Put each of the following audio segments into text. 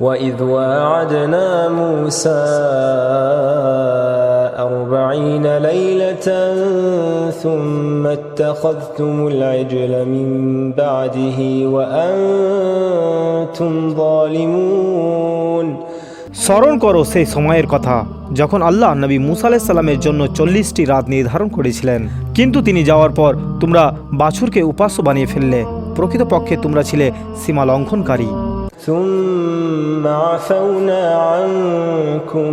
وإذ واعدنا موسى أربعين ليلة ثم اتخذتم العجل من بعده وأنتم ظالمون স্মরণ করো সেই সময়ের কথা, যখন আল্লাহ নবী মুসা সালামের জন্য চল্লিশটি রাত নির্ধারণ করেছিলেন। কিন্তু তিনি যাওয়ার পর তোমরা বাছুরকে উপাস্য বানিয়ে ফেললে, প্রকৃতপক্ষে তোমরা ছিলে সীমা লঙ্ঘনকারী। ثم عفونا عنكم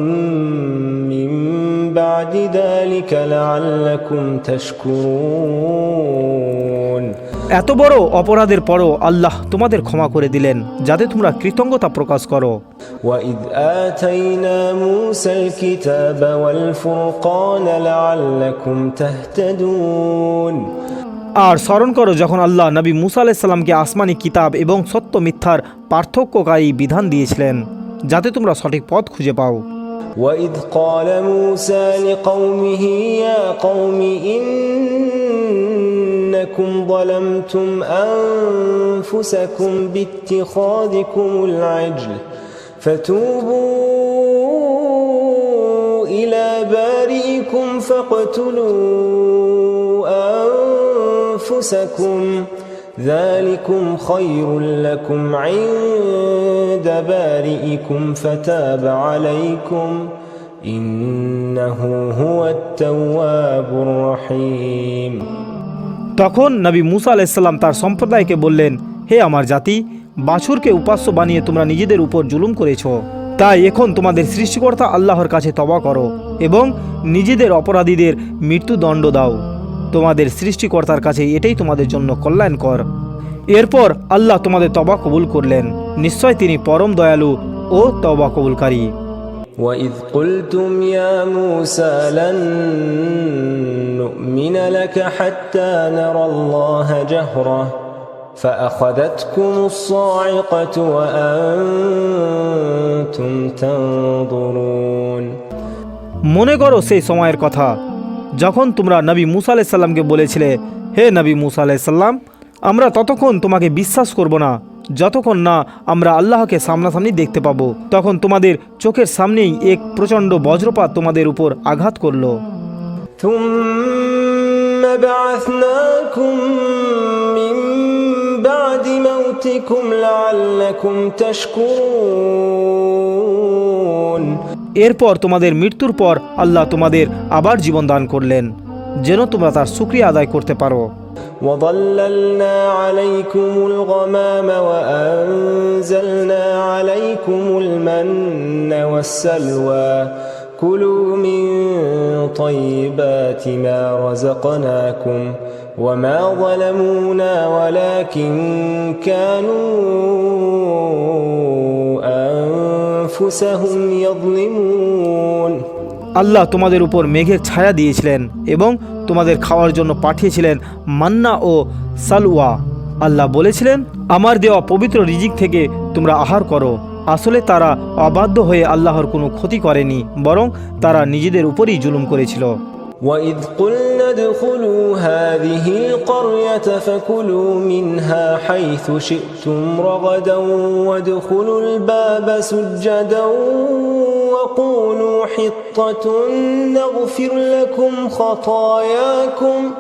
من بعد ذلك لعلكم تشكرون এত বড় অপরাধের পরও আল্লাহ তোমাদের ক্ষমা করে দিলেন যাতে তোমরা কৃতজ্ঞতা প্রকাশ করো وإذ آتينا موسى الكتاب والفرقان لعلكم تهتدون আর স্মরণ করো যখন আল্লাহ নবী মুসা আলাইসাল্লামকে আসমানি কিতাব এবং সত্য মিথ্যার পার্থক্যকারী বিধান দিয়েছিলেন যাতে তোমরা সঠিক পথ খুঁজে পাও وإذ قال موسى لقومه يا قوم إنكم ظلمتم أنفسكم باتخاذكم العجل فتوبوا إلى بارئكم فاقتلوا أنفسكم ذلكم خير لكم عند بارئكم فتاب عليكم إنه هو التواب الرحيم তখন নবী মুসা আলাইসাল্লাম তার সম্প্রদায়কে বললেন হে আমার জাতি বাছুরকে উপাস্য বানিয়ে তোমরা নিজেদের উপর জুলুম করেছ তাই এখন তোমাদের সৃষ্টিকর্তা আল্লাহর কাছে তবা করো এবং নিজেদের অপরাধীদের মৃত্যুদণ্ড দাও তোমাদের সৃষ্টিকর্তার কাছে এটাই তোমাদের জন্য কল্যাণকর এরপর আল্লাহ তোমাদের তবা কবুল করলেন নিশ্চয় তিনি পরম দয়ালু ও তবা কবুলকারী وإذ قلتم يا موسى لن نؤمن لك حتى نرى الله جهرة فأخذتكم الصاعقة وأنتم تنظرون মনে করো সেই সময়ের কথা যখন তোমরা নবী মুসা আলাইসাল্লামকে বলেছিলে হে নবী মুসা আলাইসাল্লাম আমরা ততক্ষণ তোমাকে বিশ্বাস করব না যতক্ষণ না আমরা আল্লাহকে সামনাসামনি দেখতে পাবো তখন তোমাদের চোখের সামনেই এক প্রচণ্ড বজ্রপাত তোমাদের উপর আঘাত করলো ثم بعثناكم من بعد موتكم لعلكم تشكرون এরপর তোমাদের মৃত্যুর পর আল্লাহ তোমাদের আবার জীবন দান করলেন যেন তোমরা তার সুক্রিয়া আদায় করতে পারো وظللنا عليكم الغمام وأنزلنا عليكم المن والسلوى كلوا من طيبات ما رزقناكم وما ظلمونا ولكن كانوا أنفسهم يظلمون আল্লাহ তোমাদের উপর মেঘের ছায়া দিয়েছিলেন এবং তোমাদের খাওয়ার জন্য পাঠিয়েছিলেন মান্না ও সালুয়া আল্লাহ বলেছিলেন, আমার দেওয়া পবিত্র রিজিক থেকে তোমরা আহার করো। আসলে তারা অবাধ্য হয়ে আল্লাহর কোনো ক্ষতি করেনি, বরং তারা নিজেদের উপরই জুলুম করেছিল। وإذ قلنا ادخلوا هذه القرية فكلوا منها حيث شئتم رغدا وادخلوا الباب سجدا وقولوا حطة نغفر لكم خطاياكم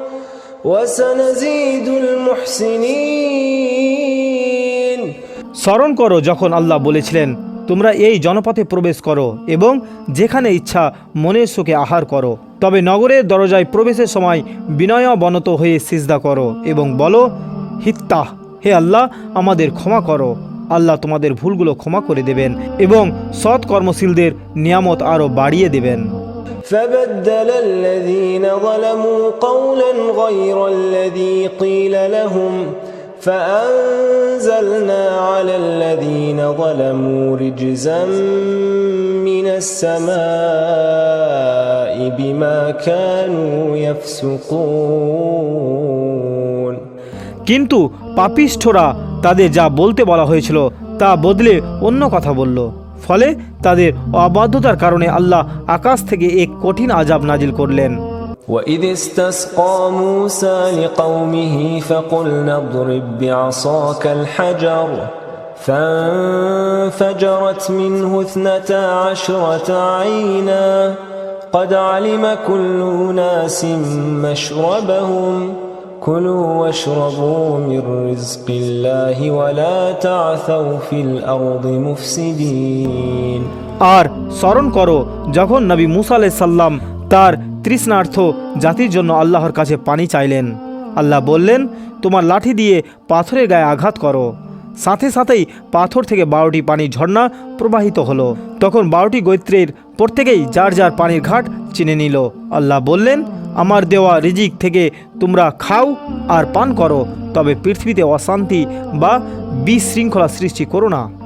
وسنزيد المحسنين স্মরণ করো যখন আল্লাহ বলেছিলেন তোমরা এই জনপথে প্রবেশ করো এবং যেখানে ইচ্ছা মনের সুখে আহার করো তবে নগরের দরজায় প্রবেশের সময় বিনয়াবনত হয়ে সিজদা করো এবং বলো হিত্তাহ হে আল্লাহ আমাদের ক্ষমা করো আল্লাহ তোমাদের ভুলগুলো ক্ষমা করে দেবেন এবং সৎ কর্মশীলদের নিয়ামত আরও বাড়িয়ে দেবেন فبدل الذين ظلموا قولا غير الذي قيل لهم فأنزلنا على الذين ظلموا رجزا من السماء بما كانوا يفسقون কিন্তু পাপিষ্ঠরা তাদের যা বলতে বলা হয়েছিল তা বদলে অন্য কথা বলল ফলে তাদের অবাধ্যতার কারণে আল্লাহ আকাশ থেকে এক কঠিন আজাব নাজিল করলেন وإذ استسقى موسى لقومه فقلنا اضرب بعصاك الحجر فانفجرت منه اثنتا عشرة عينا قد علم كل أناس مشربهم كلوا واشربوا من رزق الله ولا تعثوا في الأرض مفسدين আর স্মরণ করো যখন নবী মুসা সাল্লাম তার তৃষ্ণার্থ জাতির জন্য আল্লাহর কাছে পানি চাইলেন। আল্লাহ বললেন, তোমার লাঠি দিয়ে পাথরের গায়ে আঘাত করো। সাথে সাথেই পাথর থেকে বারোটি পানির ঝর্ণা প্রবাহিত হলো। তখন বারোটি গোত্রের প্রত্যেকেই যার যার পানির ঘাট চিনে নিল। আল্লাহ বললেন, আমার দেওয়া রিজিক থেকে তোমরা খাও আর পান করো, তবে পৃথিবীতে অশান্তি বা বিশৃঙ্খলা সৃষ্টি করো না।